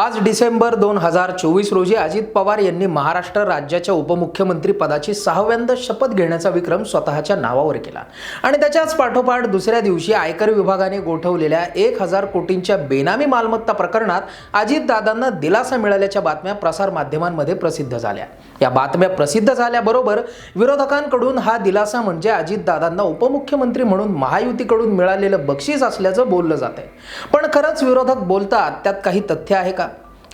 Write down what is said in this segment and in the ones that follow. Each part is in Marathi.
पाच डिसेंबर दोन हजार चोवीस रोजी अजित पवार यांनी महाराष्ट्र राज्याच्या उपमुख्यमंत्री पदाची सहाव्यांदा शपथ घेण्याचा विक्रम स्वतःच्या नावावर केला. आणि त्याच्याच पाठोपाठ दुसऱ्या दिवशी आयकर विभागाने गोठवलेल्या एक हजार कोटींच्या बेनामी मालमत्ता प्रकरणात अजितदादांना दिलासा मिळाल्याच्या बातम्या प्रसारमाध्यमांमध्ये प्रसिद्ध झाल्या. या बातम्या प्रसिद्ध झाल्याबरोबर विरोधकांकडून हा दिलासा म्हणजे अजितदादांना उपमुख्यमंत्री म्हणून महायुतीकडून मिळालेलं बक्षीस असल्याचं बोललं जात आहे पण खरंच विरोधक बोलतात त्यात काही तथ्य आहे का?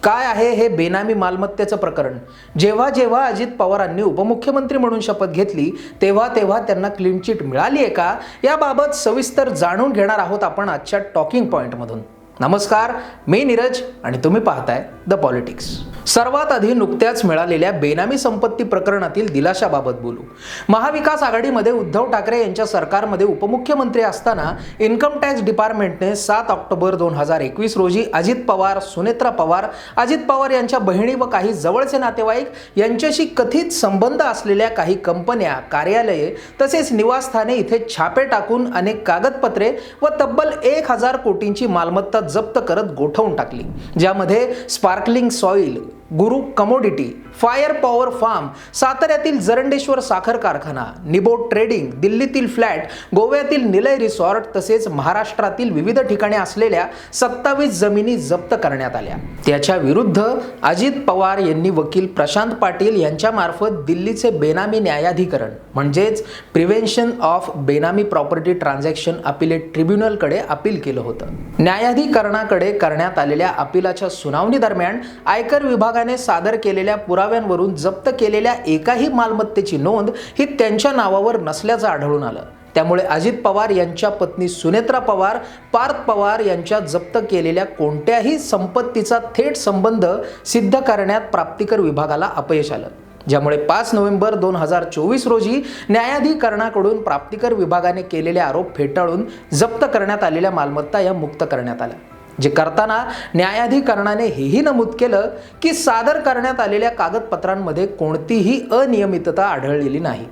काय आहे हे बेनामी मालमत्तेचं प्रकरण? जेव्हा जेव्हा अजित पवारांनी उपमुख्यमंत्री म्हणून शपथ घेतली तेव्हा तेव्हा त्यांना क्लीन चिट मिळाली आहे का? याबाबत सविस्तर जाणून घेणार आहोत आपण आजच्या टॉकिंग पॉईंटमधून नमस्कार मी नीरज आणि तुम्ही पाहताय द पॉलिटिक्स सर्वात आधी नुकत्याच मिळालेल्या बेनामी संपत्ती प्रकरणातील दिलाशाबाबत बोलू. महाविकास आघाडीमध्ये उद्धव ठाकरे यांच्या सरकारमध्ये उपमुख्यमंत्री असताना इन्कम टॅक्स डिपार्टमेंटने सात ऑक्टोबर दोन हजार एकवीस रोजी अजित पवार सुनेत्रा पवार अजित पवार यांच्या बहिणी व काही जवळचे नातेवाईक यांच्याशी कथित संबंध असलेल्या काही कंपन्या कार्यालये तसेच निवासस्थाने इथे छापे टाकून अनेक कागदपत्रे व तब्बल एक हजार कोटींची मालमत्ता जप्त करत गोठवून टाकली ज्यामध्ये sparkling soil Guru commodity fire power farm साताऱ्यातील जरंडेश्वर साखर कारखाना निबोट ट्रेडिंग दिल्लीतील फ्लॅट गोव्यातील निलय रिसॉर्ट तसेच महाराष्ट्रातील विविध ठिकाणी असलेल्या सत्तावीस जमिनी जप्त करण्यात आल्या. त्याच्या विरुद्ध अजित पवार यांनी वकील प्रशांत पाटील यांच्यामार्फत दिल्लीचे बेनामी न्यायाधिकरण म्हणजेच prevention of benami property transaction appellate ट्रिब्युनलकडे appeal केलं होतं. न्यायाधिकरणाकडे करण्यात आलेल्या अपिलाच्या सुनावणी दरम्यान आयकर विभाग विभागाने सादर केलेल्या पुराव्यांवरून जप्त केलेल्या एकाही मालमत्तेची नोंद ही त्यांच्या नावावर नसल्याचं आढळून आलं. त्यामुळे अजित पवार यांच्या पत्नी सुनेत्रा पवार पार्थ पवार यांच्या जप्त केलेल्या कोणत्याही संपत्तीचा थेट संबंध सिद्ध करण्यात प्राप्तिकर विभागाला अपयश आलं. ज्यामुळे पाच नोव्हेंबर दोन हजार चोवीस रोजी न्यायाधिकरणाकडून प्राप्तिकर विभागाने केलेले आरोप फेटाळून जप्त करण्यात आलेल्या मालमत्ता या मुक्त करण्यात आल्या. जे करताना न्यायाधिकरणाने हेही नमूद केलं की सादर करण्यात आलेल्या कागदपत्रांमध्ये कोणतीही अनियमितता आढळलेली नाही.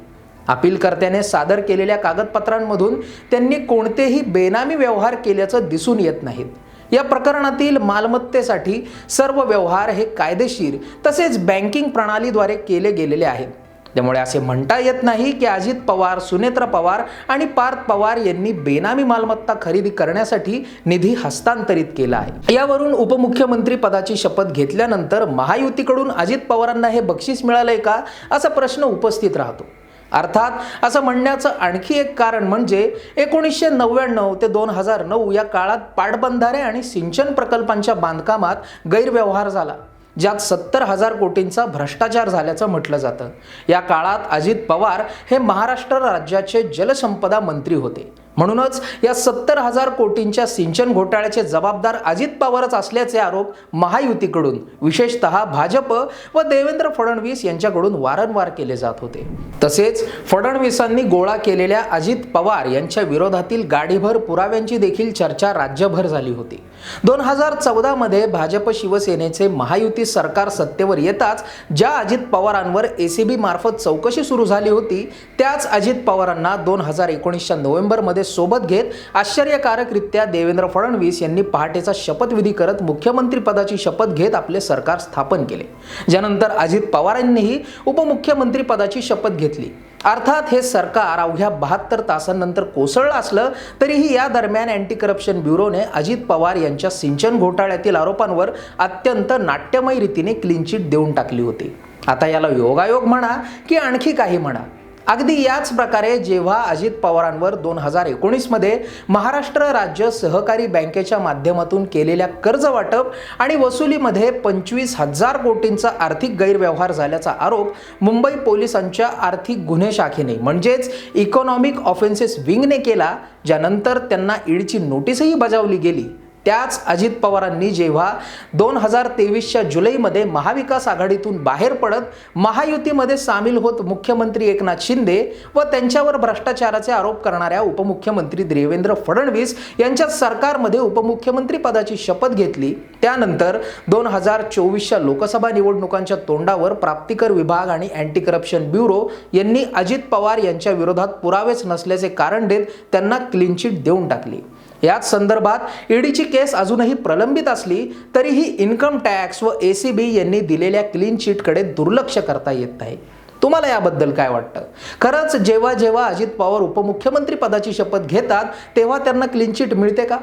अपीलकर्त्याने सादर केलेल्या कागदपत्रांमधून त्यांनी कोणतेही बेनामी व्यवहार केल्याचं दिसून येत नाहीत. या प्रकरणातील मालमत्तेसाठी सर्व व्यवहार हे कायदेशीर तसेच बँकिंग प्रणालीद्वारे केले गेलेले आहेत. त्यामुळे असे म्हणता येत नाही की अजित पवार सुनेत्र पवार आणि पार्थ पवार यांनी बेनामी मालमत्ता खरेदी करण्यासाठी निधी हस्तांतरित केला आहे. यावरून उपमुख्यमंत्री पदाची शपथ घेतल्यानंतर महायुतीकडून अजित पवारांना हे बक्षीस मिळालंय का असा प्रश्न उपस्थित राहतो. अर्थात असं म्हणण्याचं आणखी एक कारण म्हणजे एकोणीसशे नव्याण्णव ते दोन हजार नऊ या काळात पाटबंधारे आणि सिंचन प्रकल्पांच्या बांधकामात गैरव्यवहार झाला. ज्यात सत्तर हजार कोटींचा भ्रष्टाचार झाल्याचं म्हटलं जातं. या काळात अजित पवार हे महाराष्ट्र राज्याचे जलसंपदा मंत्री होते. म्हणूनच या सत्तर हजार कोटींच्या सिंचन घोटाळ्याचे जबाबदार अजित पवारच असल्याचे आरोप महायुतीकडून विशेषतः भाजप व देवेंद्र फडणवीस यांच्याकडून वारंवार केले जात होते. तसेच फडणवीसांनी गोळा केलेल्या अजित पवार यांच्या विरोधातील गाडीभर पुराव्यांची देखील चर्चा राज्यभर झाली होती. दोन हजार चौदामध्ये भाजप शिवसेनेचे महायुती सरकार सत्तेवर येताच ज्या अजित पवारांवर ए सी मार्फत चौकशी सुरू झाली होती त्याच अजित पवारांना दोन हजार एकोणीसच्या नोव्हेंबरमध्ये सोबत घेत आश्चर्यकारकरित्या देवेंद्र फडणवीस यांनी पहाटेचा शपथविधी करत मुख्यमंत्रीपदाची शपथ घेत आपले सरकार स्थापन केले. ज्यानंतर अजित पवारांनीही उपमुख्यमंत्रीपदाची शपथ घेतली. अर्थात हे सरकार अवघ्या बहात्तर तासांनंतर कोसळलं असलं तरीही या दरम्यान अँटी करप्शन ब्युरोने अजित पवार यांच्या सिंचन घोटाळ्यातील आरोपांवर अत्यंत नाट्यमय रीतीने क्लीन चिट देऊन टाकली होती. आता याला योगायोग म्हणा की आणखी काही म्हणा. अगदी याच प्रकारे जेव्हा अजित पवारांवर दोन हजार एकोणीसमध्ये महाराष्ट्र राज्य सहकारी बँकेच्या माध्यमातून केलेल्या कर्ज वाटप आणि वसुलीमध्ये पंचवीस हजार कोटींचा आर्थिक गैरव्यवहार झाल्याचा आरोप मुंबई पोलिसांच्या आर्थिक गुन्हे शाखेने म्हणजेच इकॉनॉमिक ऑफेन्सेस विंगने केला ज्यानंतर त्यांना ईडची नोटीसही बजावली गेली. त्याच अजित पवारांनी जेव्हा दोन हजार तेवीसच्या जुलैमध्ये महाविकास आघाडीतून बाहेर पडत महायुतीमध्ये सामील होत मुख्यमंत्री एकनाथ शिंदे व त्यांच्यावर भ्रष्टाचाराचे आरोप करणाऱ्या उपमुख्यमंत्री देवेंद्र फडणवीस यांच्या सरकारमध्ये उपमुख्यमंत्री पदाची शपथ घेतली. त्यानंतर दोन हजार चोवीसच्या लोकसभा निवडणुकांच्या तोंडावर प्राप्तिकर विभाग आणि अँटी करप्शन ब्युरो यांनी अजित पवार यांच्या विरोधात पुरावेच नसल्याचे कारण देत त्यांना क्लीन चिट देऊन टाकली. याच संदर्भात ईडीची केस अजूनही प्रलंबित असली तरीही इन्कम टॅक्स व ए सी बी यांनी दिलेल्या क्लीन चिटकडे दुर्लक्ष करता येत नाही. तुम्हाला याबद्दल काय वाटतं? खरंच जेव्हा जेव्हा अजित पवार उपमुख्यमंत्री पदाची शपथ घेतात तेव्हा त्यांना क्लीन चिट मिळते का?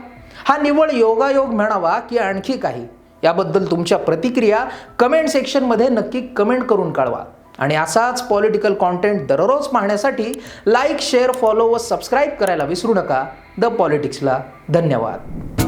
हा निव्वळ योगायोग म्हणावा की आणखी काही? याबद्दल तुमच्या प्रतिक्रिया कमेंट सेक्शनमध्ये नक्की कमेंट करून कळवा. आणि असाच पॉलिटिकल कॉन्टेंट दररोज पाहण्यासाठी लाईक शेअर फॉलो व सबस्क्राईब करायला विसरू नका. द पॉलिटिक्सला धन्यवाद.